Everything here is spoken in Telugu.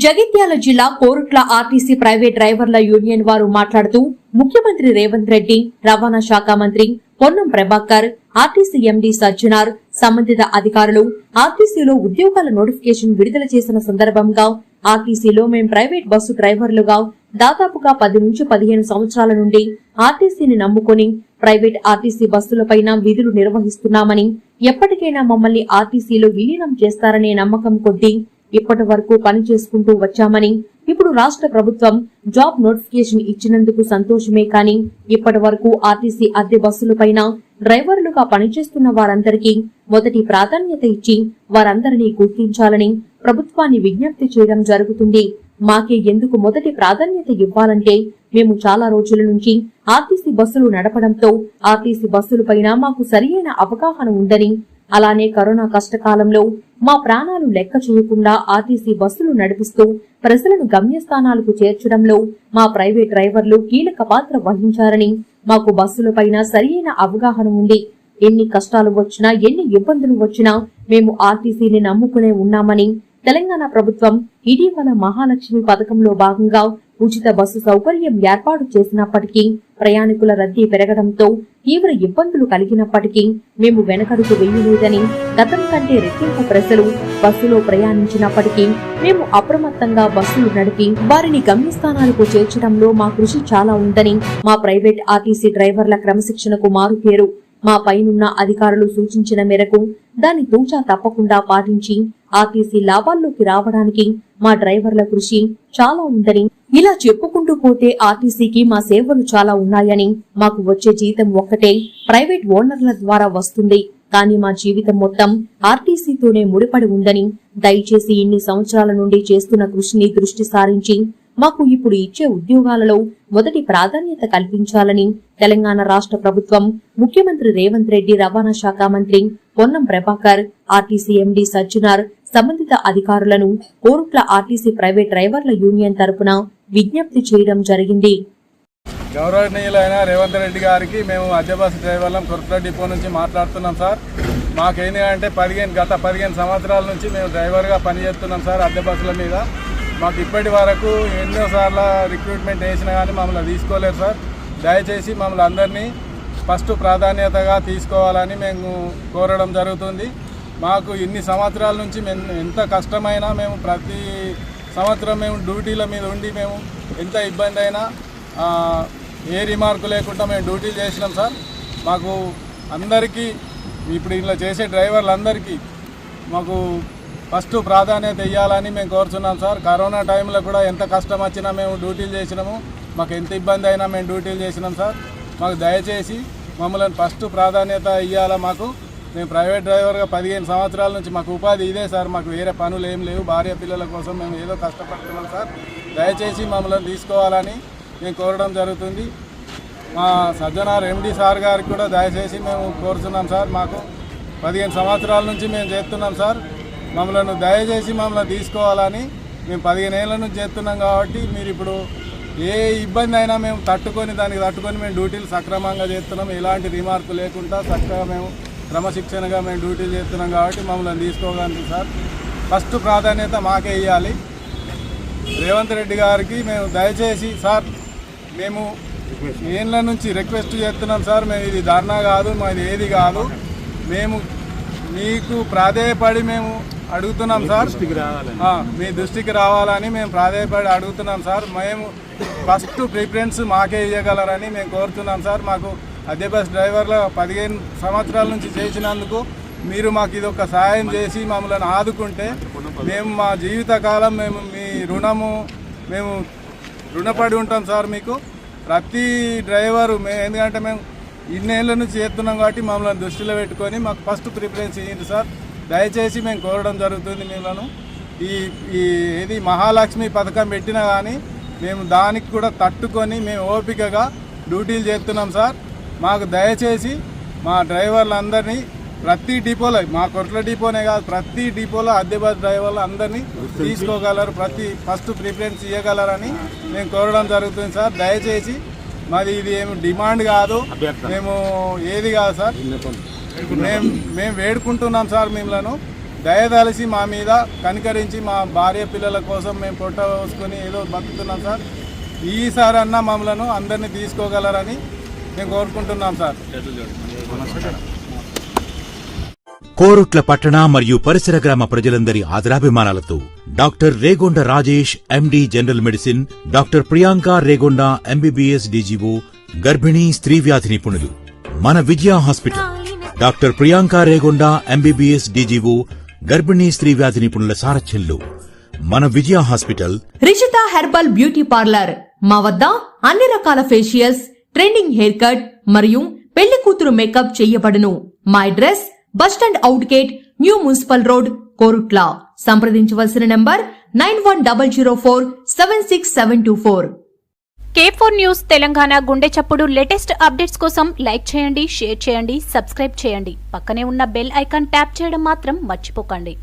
జగిత్యాల జిల్లా కోరుట్ల ఆర్టీసీ ప్రైవేట్ డ్రైవర్ల యూనియన్ వారు మాట్లాడుతూ ముఖ్యమంత్రి రేవంత్ రెడ్డి రవాణా శాఖ మంత్రి పొన్నం ప్రభాకర్ ఆర్టీసీ ఎండీ సజ్జనార్ సంబంధిత అధికారులు ఆర్టీసీలో ఉద్యోగాల నోటిఫికేషన్ విడుదల చేసిన సందర్భంగా ఆర్టీసీలో మేం ప్రైవేట్ బస్సు డ్రైవర్లుగా దాదాపుగా పది నుంచి పదిహేను సంవత్సరాల నుండి ఆర్టీసీని నమ్ముకొని ప్రైవేట్ ఆర్టీసీ బస్సులపైన విధులు నిర్వహిస్తున్నామని ఎప్పటికైనా మమ్మల్ని ఆర్టీసీలో విలీనం చేస్తారనే నమ్మకం కొద్దీ ఇప్పటి వరకు పని చేసుకుంటూ వచ్చామని ఇప్పుడు రాష్ట్ర ప్రభుత్వం జాబ్ నోటిఫికేషన్ ఇచ్చినందుకు సంతోషమే కానీ ఇప్పటి వరకు ఆర్టీసీ అద్దె బస్సులపైన డ్రైవర్లుగా పనిచేస్తున్న వారందరికీ మొదటి ప్రాధాన్యత ఇచ్చి వారందరినీ గుర్తించాలని ప్రభుత్వాన్ని విజ్ఞప్తి చేయడం జరుగుతుంది. మాకే ఎందుకు మొదటి ప్రాధాన్యత ఇవ్వాలంటే మేము చాలా రోజుల నుంచి ఆర్టీసీ బస్సులు నడపడంతో ఆర్టీసీ బస్సులపైన మాకు సరియైన అవగాహన ఉందని అలానే కరోనా కష్టకాలంలో మా ప్రాణాలు లెక్క చేయకుండా ఆర్టీసీ బస్సులు నడిపిస్తూ ప్రజలను గమ్యస్థానాలకు చేర్చడంలో మా ప్రైవేట్ డ్రైవర్లు కీలక పాత్ర వహించారని మాకు బస్సులపైన సరియైన అవగాహన ఉంది. ఎన్ని కష్టాలు వచ్చినా ఎన్ని ఇబ్బందులు వచ్చినా మేము ఆర్టీసీని నమ్ముకునే ఉన్నామని తెలంగాణ ప్రభుత్వం ఇటీవల మహాలక్ష్మి పథకంలో భాగంగా ఉచిత బస్సు సౌకర్యం ఏర్పాటు చేసినప్పటికీ ప్రయాణికుల రద్దీ పెరగడంతో తీవ్ర ఇబ్బందులు కలిగినప్పటికీ మేము వెనకడుగు వేయలేదని గతం కంటే రెట్టింపు ప్రజలు బస్సులో ప్రయాణించినప్పటికీ మేము అప్రమత్తంగా బస్సులు నడిపి వారిని గమ్యస్థానాలకు చేర్చడంలో మా కృషి చాలా ఉందని మా ప్రైవేట్ ఆర్టీసీ డ్రైవర్ల క్రమశిక్షణకు మారుపేరు. మా పైనున్న అధికారులు సూచించిన మేరకు దాన్ని తూచా తప్పకుండా పాటించి ఆర్టీసీ లాభాల్లోకి రావడానికి మా డ్రైవర్ల కృషి చాలా ఉందని ఇలా చెప్పుకుంటూ పోతే ఆర్టీసీకి మా సేవలు చాలా ఉన్నాయని మాకు వచ్చే జీతం ఒక్కటే ప్రైవేట్ ఓనర్ల ద్వారా వస్తుంది. కానీ మా జీవితం మొత్తం ఆర్టీసీతోనే ముడిపడి ఉందని దయచేసి ఇన్ని సంవత్సరాల నుండి చేస్తున్న కృషిని దృష్టి సారించి మాకు ఇప్పుడు ఇచ్చే ఉద్యోగాలలో మొదటి ప్రాధాన్యత కల్పించాలని తెలంగాణ రాష్ట్ర ప్రభుత్వం ముఖ్యమంత్రి రేవంత్ రెడ్డి రవాణా శాఖ మంత్రి పొన్నం ప్రభాకర్ ఆర్టీసీ ఎండీ సజ్జనార్ సంబంధిత అధికారులను కోరుట్ల ఆర్టీసీ ప్రైవేట్ డ్రైవర్ల యూనియన్ తరపున విజ్ఞప్తి చేయడం జరిగింది. గౌరవనీయులైన రేవంత్ రెడ్డి గారికి మేము అద్దె బస్సు డ్రైవర్లం కుర్త డిపో నుంచి మాట్లాడుతున్నాం సార్. మాకేంది అంటే పదిహేను గత పదిహేను సంవత్సరాల నుంచి మేము డ్రైవర్గా పనిచేస్తున్నాం సార్ అద్దె బస్సుల మీద. మాకు ఇప్పటి వరకు ఎన్నోసార్లు రిక్రూట్మెంట్ వేసినా కానీ మమ్మల్ని తీసుకోలేదు సార్. దయచేసి మమ్మల్ని అందరినీ ఫస్ట్ ప్రాధాన్యతగా తీసుకోవాలని మేము కోరడం జరుగుతుంది. మాకు ఇన్ని సంవత్సరాల నుంచి మేము ఎంత కష్టమైనా మేము ప్రతి సంవత్సరం మేము డ్యూటీల మీద ఉండి మేము ఎంత ఇబ్బంది అయినా ఏ రిమార్కు లేకుండా మేము డ్యూటీలు చేసినాం సార్. మాకు అందరికీ ఇప్పుడు ఇలా చేసే డ్రైవర్లందరికీ మాకు ఫస్ట్ ప్రాధాన్యత ఇవ్వాలని మేము కోరుతున్నాం సార్. కరోనా టైంలో కూడా ఎంత కష్టం వచ్చినా మేము డ్యూటీలు చేసినాము. మాకు ఎంత ఇబ్బంది అయినా మేము డ్యూటీలు చేసినాం సార్. మాకు దయచేసి మమ్మల్ని ఫస్ట్ ప్రాధాన్యత ఇవ్వాలా మాకు. మేము ప్రైవేట్ డ్రైవర్గా పదిహేను సంవత్సరాల నుంచి మాకు ఉపాధి ఇదే సార్ మాకు వేరే పనులు ఏం లేవు. భార్య పిల్లల కోసం మేము ఏదో కష్టపడుతున్నాం సార్. దయచేసి మమ్మల్ని తీసుకోవాలని మేము కోరడం జరుగుతుంది. మా సజ్జనార్ ఎండి సార్ గారికి కూడా దయచేసి మేము కోరుతున్నాం సార్ మాకు పదిహేను సంవత్సరాల నుంచి మేము చేస్తున్నాం సార్. మమ్మల్ని దయచేసి మమ్మల్ని తీసుకోవాలని మేము పదిహేను ఏళ్ళ నుంచి చేస్తున్నాం కాబట్టి మీరు ఇప్పుడు ఏ ఇబ్బంది అయినా మేము తట్టుకొని దానికి తట్టుకొని మేము డ్యూటీలు సక్రమంగా చేస్తున్నాం. ఎలాంటి రిమార్కు లేకుండా చక్కగా మేము క్రమశిక్షణగా మేము డ్యూటీలు చేస్తున్నాం కాబట్టి మమ్మల్ని తీసుకోగలను సార్. ఫస్ట్ ప్రాధాన్యత మాకే ఇవ్వాలి రేవంత్ రెడ్డి గారికి మేము దయచేసి సార్ మేము ఏళ్ళ నుంచి రిక్వెస్ట్ చేస్తున్నాం సార్ మేము ఇది ధర్నా కాదు మాది ఏది కాదు. మేము మీకు ప్రాధేయపడి మేము అడుగుతున్నాం సార్. మీ దృష్టికి రావాలని. మేము ప్రాధేయపడి అడుగుతున్నాం సార్. మేము ఫస్ట్ ప్రిఫరెన్స్ మాకే ఇవ్వగలరని మేము కోరుతున్నాం సార్. మాకు అదే బస్ డ్రైవర్ల పదిహేను సంవత్సరాల నుంచి చేసినందుకు మీరు మాకు ఇది ఒక సహాయం చేసి మమ్మల్ని ఆదుకుంటే మేము మా జీవితకాలం మేము మీ రుణము మేము రుణపడి ఉంటాం సార్ మీకు. ప్రతి డ్రైవరు మేము ఎందుకంటే మేము ఇన్నేళ్ళ నుంచి చేస్తున్నాం కాబట్టి మమ్మల్ని దృష్టిలో పెట్టుకొని మాకు ఫస్ట్ ప్రిఫరెన్స్ ఇవ్వండి సార్. దయచేసి మేము కోరడం జరుగుతుంది మిమ్మల్ని. ఈ ఈ ఏది మహాలక్ష్మి పథకం పెట్టినా కానీ మేము దానికి కూడా తట్టుకొని మేము ఓపికగా డ్యూటీలు చేస్తున్నాం సార్. మాకు దయచేసి మా డ్రైవర్లందరినీ ప్రతి డిపోలో మా కొట్ల డిపోనే కాదు ప్రతి డిపోలో అద్దె బస్ డ్రైవర్లు అందరినీ తీసుకోగలరు. ప్రతి ఫస్ట్ ప్రిఫరెన్స్ ఇవ్వగలరని మేము కోరడం జరుగుతుంది సార్. దయచేసి మాది ఇది ఏమి డిమాండ్ కాదు. మేము ఏది కాదు సార్. మేము మేము వేడుకుంటున్నాం సార్ మిమ్మల్ని. దయదలిసి మా మీద కనికరించి మా భార్య పిల్లల కోసం మేము పొట్ట పోసుకొని ఏదో బతుకుతున్నాం సార్. ఈసారన్నా మమ్మలను అందరినీ తీసుకోగలరని మేము కోరుకుంటున్నాం సార్. కోరుట్ల పట్టణ మరియు పరిసర గ్రామ ప్రజలందరి ఆదరాభిమానాలతో doctor Regonda Rajesh MD general medicine doctor Priyanka Regonda MBBS DGO గర్భిణీ స్త్రీ వ్యాధి నిపుణులు. మన Vijaya hospital. Doctor Priyanka Regonda MBBS DGO గర్భిణీ స్త్రీ వ్యాధి నిపుణుల సారథ్యంలో మన Vijaya hospital. Rishitha herbal beauty parlour. మా వద్ద అన్ని రకాల ఫేషియల్స్ ట్రెండింగ్ హెయిర్ కట్ మరియు పెళ్ళి కూతురు మేకప్ చేయబడును. మా address bus stand out gate new municipal road Korutla. సంప్రదించవలసిన number nine one double zero four seven six seven two four. K four news Telangana గుండె చప్పుడు లేటెస్ట్ అప్డేట్స్ కోసం లైక్ చేయండి షేర్ చేయండి సబ్స్క్రైబ్ చేయండి. పక్కనే ఉన్న బెల్ ఐకాన్ ట్యాప్ చేయడం మాత్రం మర్చిపోకండి.